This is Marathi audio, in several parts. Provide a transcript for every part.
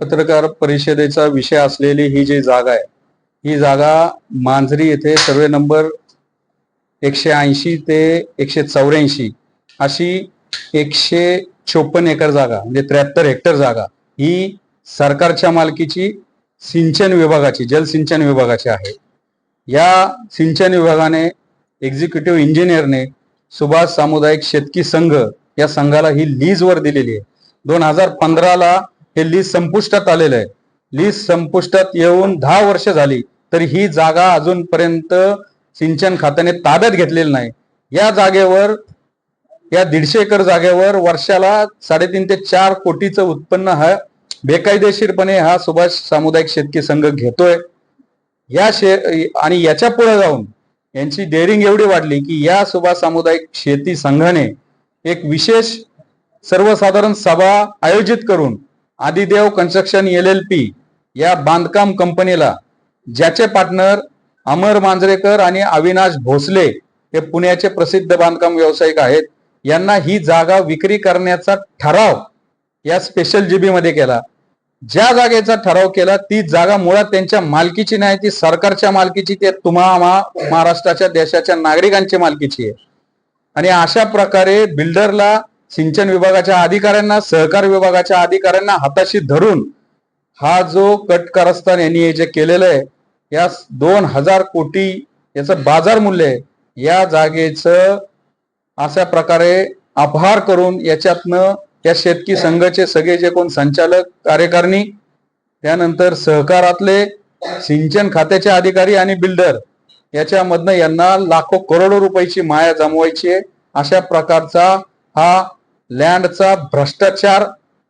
पत्रकार परिषदेचा विषय असलेली ही जी जागा आहे ही जागा मांजरी येथे सर्वे नंबर एकशे ऐंशी ते एकशे चौऱ्याऐंशी अशी एकशे चोपन्न एकर जागा म्हणजे त्र्याहत्तर हेक्टर जागा ही सरकारच्या मालकीची सिंचन विभागाची जलसिंचन विभागाची आहे. या सिंचन विभागाने एक्झिक्युटिव्ह इंजिनियरने सुभाष सामुदायिक शेतकी संघ या संघाला ही लीजवर दिलेली आहे. दोन हजार पंधराला हे लीज संपुष्टात आलेलं आहे. लीज संपुष्टात येऊन दहा वर्ष झाली तर ही जागा अजूनपर्यंत सिंचन खात्याने ताब्यात घेतलेली नाही. या जागेवर या दीडशे एकर जागेवर वर्षाला साडेतीन ते चार कोटीचं उत्पन्न हा बेकायदेशीरपणे हा सुभाष सामुदायिक शेतकी संघ घेतोय. या शे आणि याच्यापुढे जाऊन यांची डेअरिंग एवढी वाढली की या सुभाष सामुदायिक शेती संघाने एक विशेष सर्वसाधारण सभा आयोजित करून Adidev construction L L P या बांधकाम कंपनीला ज्याचे पार्टनर अमर मांजरेकर आणि अविनाश भोसले हे पुण्याचे प्रसिद्ध बांधकाम व्यावसायिक आहेत. यांना ही जागा विक्री करण्याचा ठराव या स्पेशल जीबी मध्ये केला. ज्या जागेचा ठराव केला ती जागा मुळात त्यांच्या मालकीची नाही ती सरकारच्या मालकीची ते तुम्हाला महाराष्ट्राच्या देशाच्या नागरिकांची मालकीची आहे. आणि अशा प्रकारे बिल्डरला सिंचन विभागाच्या अधिकाऱ्यांना सहकार विभागाच्या अधिकाऱ्यांना हाताशी धरून हा जो कट कारस्थान यांनी हे जे केलेलं आहे या दोन हजार कोटी याचं बाजार मूल्य आहे या जागेचं अशा प्रकारे अपहार करून याच्यातनं या शेतकी संघाचे सगळे जे कोण संचालक कार्यकारिणी त्यानंतर सहकारातले सिंचन खात्याचे अधिकारी आणि बिल्डर याच्यामधनं यांना लाखो करोडो रुपयाची माया जमवायची आहे अशा प्रकारचा हा लँडचा भ्रष्टाचार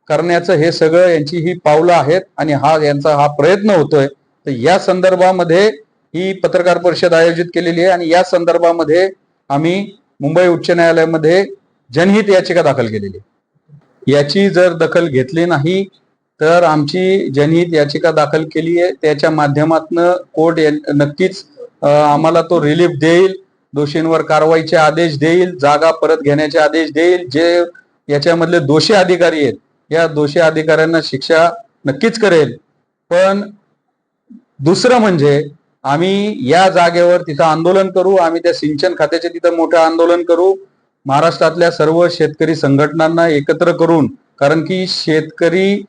करण्याचं हे सगळं यांची ही पावलं आहेत आणि हा यांचा हा प्रयत्न होतोय. तर या संदर्भामध्ये ही पत्रकार परिषद आयोजित केलेली आहे आणि या संदर्भामध्ये आम्ही मुंबई उच्च न्यायालयामध्ये जनहित याचिका दाखल केलेली आहे. याची जर दखल घेतली नाही तर आमची जनहित याचिका दाखल केली आहे. त्याच्या माध्यमातून कोर्ट या- नक्कीच आम्हाला तो रिलीफ देईल दोषींवर कारवाईचे आदेश देईल जागा परत घेण्याचे आदेश देईल जे याच्यामधले दोषी अधिकारी आहेत. या दोषी अधिकाऱ्यांना शिक्षा नक्कीच करेल. पण दुसरं म्हणजे आम्ही या जागेवर तिथं आंदोलन करू आम्ही त्या सिंचन खात्याचे तिथं मोठं आंदोलन करू. महाराष्ट्रातल्या सर्व शेतकरी संघटनांना एकत्र करून कारण की शेतकरी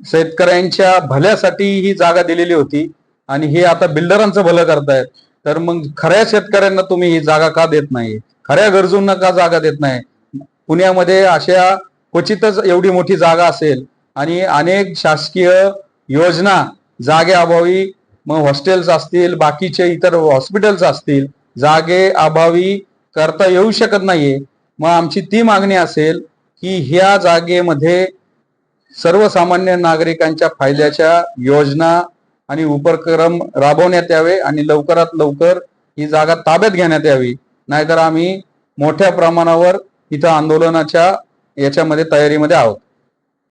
शेतकऱ्यांच्या भल्यासाठी ही जागा दिलेली होती आणि हे आता बिल्डरांचं भलं करतायत. तर मग खऱ्या शेतकऱ्यांना तुम्ही ही जागा का देत नाही? खऱ्या गरजूंना का जागा देत नाही? पुण्यामध्ये अशा क्वचितच एवढी मोठी जागा असेल आणि अनेक शासकीय योजना जागेअभावी मग हॉस्टेल्स असतील बाकीचे इतर हॉस्पिटल्स असतील जागे अभावी करता येऊ शकत नाहीये. मग आमची ती मागणी असेल की ह्या जागेमध्ये सर्वसामान्य नागरिकांच्या फायद्याच्या योजना आणि उपक्रम राबवण्यात यावे आणि लवकरात लवकर ही जागा ताब्यात घेण्यात यावी. नाहीतर आम्ही मोठ्या प्रमाणावर इथं आंदोलनाच्या याच्यामध्ये तयारीमध्ये आहोत.